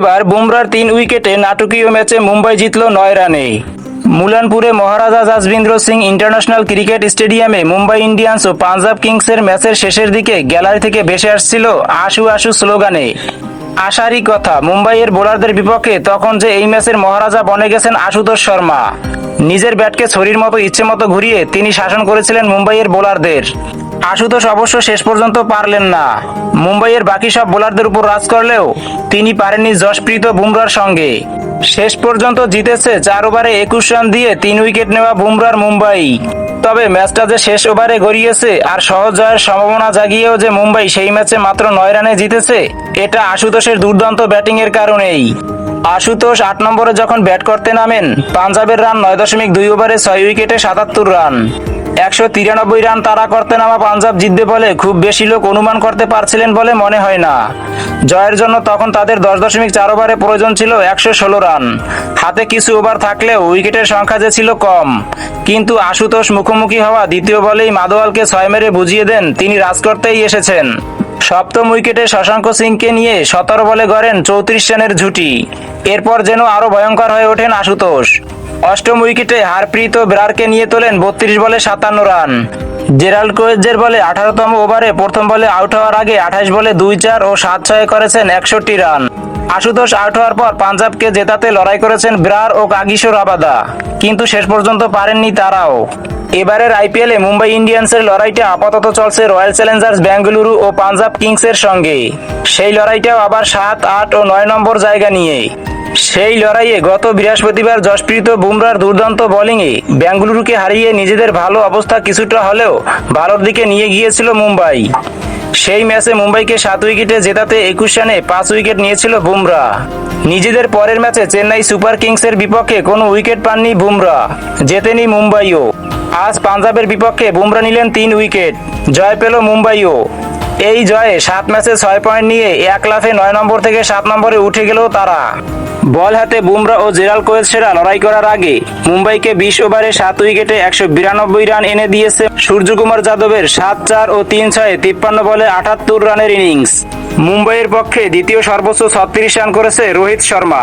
এবার বুমরার তিন উইকেটে নাটকীয় ম্যাচে মুম্বাই জিতল নয় রানে। মুলানপুরে মহারাজা জাসবিন্দ্র সিং ইন্টারন্যাশনাল ক্রিকেট স্টেডিয়ামে মুম্বাই ইন্ডিয়ান্স ও পাঞ্জাব কিংসের ম্যাচের শেষের দিকে গ্যালারি থেকে ভেসে আসছিল আশু আশু স্লোগানে। আশারই কথা, মুম্বাইয়ের বোলারদের বিপক্ষে তখন যে এই ম্যাচের মহারাজা বনে গেছেন আশুতোষ শর্মা। নিজের ব্যাটকে ছড়ির মতো ইচ্ছে মতো ঘুরিয়ে তিনি শাসন করেছিলেন মুম্বাইয়ের বোলারদের। আশুতোষ অবশ্য শেষ পর্যন্ত পারলেন না। মুম্বাইয়ের বাকি সব বোলারদের উপর রাজ করলেও তিনি পারেননি যশপ্রীত বুমরার সঙ্গে। শেষ পর্যন্ত জিতেছে চার ওভারে একুশ রান দিয়ে তিন উইকেট নেওয়া বুমরার মুম্বাই। তবে ম্যাচটা যে শেষ ওভারে গড়িয়েছে আর সহজ জয়ের সম্ভাবনা জাগিয়েও যে মুম্বাই সেই ম্যাচে মাত্র নয় রানে জিতেছে, এটা আশুতোষের দুর্দান্ত ব্যাটিং এর কারণেই। আশুতোষ আট নম্বরে যখন ব্যাট করতে নামেন, পাঞ্জাবের রান নয় দশমিক দুই ওভারে ছয় উইকেটে সাতাত্তর রান। একশো তিরানব্বই রান তারা করতে নামা পাঞ্জাব জিতবে বলে খুব বেশি লোক অনুমান করতে পারছিলেন বলে মনে হয় না। জয়ের জন্য তখন তাদের দশ দশমিক চার ওভারে প্রয়োজন ছিল একশো ষোলো রান। হাতে কিছু ওভার থাকলেও উইকেটের সংখ্যা যে ছিল কম। কিন্তু আশুতোষ মুখোমুখি হওয়া দ্বিতীয় বলেই মাদোয়ালকে ছয় মেরে বুঝিয়ে দেন তিনি রাজ করতেই এসেছেন। সপ্তম উইকেটে শশাঙ্ক সিংকে নিয়ে সতেরো বলে গড়েন চৌত্রিশ রানের ঝুটি। এরপর যেন আরও ভয়ঙ্কর হয়ে ওঠেন আশুতোষ। অষ্টম উইকেটে হারপ্রীত ব্রারকে নিয়ে তোলেন বত্রিশ বলে সাতান্ন রান। জেরাল্ড কোয়েজের বলে আঠারোতম ওভারে প্রথম বলে আউট হওয়ার আগে আঠাশ বলে দুই চার ও সাত ছয় করেছেন একষট্টি রান। আশুতোষ আউট হওয়ার পর পাঞ্জাবকে জেতাতে লড়াই করেছেন ব্রার ও কাগিশোর আবাদা। কিন্তু শেষ পর্যন্ত পারেননি তারাও। এবারের আইপিএলে মুম্বাই ইন্ডিয়ান্সের লড়াইটা আপাতত চলছে রয়্যাল চ্যালেঞ্জার্স বেঙ্গালুরু ও পাঞ্জাব কিংসের সঙ্গে। সেই লড়াইটাও আবার সাত, আট ও নয় নম্বর জায়গা নিয়ে। সেই লড়াইয়ে গত বৃহস্পতিবার যশপ্রীত বুমরার দুর্দান্ত বোলিংয়ে বেঙ্গালুরুকে হারিয়ে নিজেদের ভালো অবস্থা কিছুটা হলেও ভালোর দিকে নিয়ে গিয়েছিল মুম্বাই। সেই ম্যাচে মুম্বাইকে সাত উইকেটে জেতাতে একুশ রানে পাঁচ উইকেট নিয়েছিল বুমরা। নিজেদের পরের ম্যাচে চেন্নাই সুপার কিংসের বিপক্ষে কোনো উইকেট পাননি বুমরা, জেতেনি মুম্বাইও। আজ পাঞ্জাবের বিপক্ষে বুমরা নিলেন তিন উইকেট, জয় পেল মুম্বাইও। এই জয়ে সাত ম্যাচে ছয় পয়েন্ট নিয়ে এক লাফে নয় নম্বর থেকে সাত নম্বরে উঠে গেল তারা। বল হাতে বুমরা ও জেরাল কোয়েজ সেরা লড়াই করার আগে মুম্বাইকে বিশ ওভারে সাত উইকেটে একশো বিরানব্বই রান এনে দিয়েছে সূর্যকুমার যাদবের সাত চার ও তিন ছয়ে তিপ্পান্ন বলে আটাত্তর রানের ইনিংস। মুম্বাইয়ের পক্ষে দ্বিতীয় সর্বোচ্চ ছত্রিশ রান করেছে রোহিত শর্মা।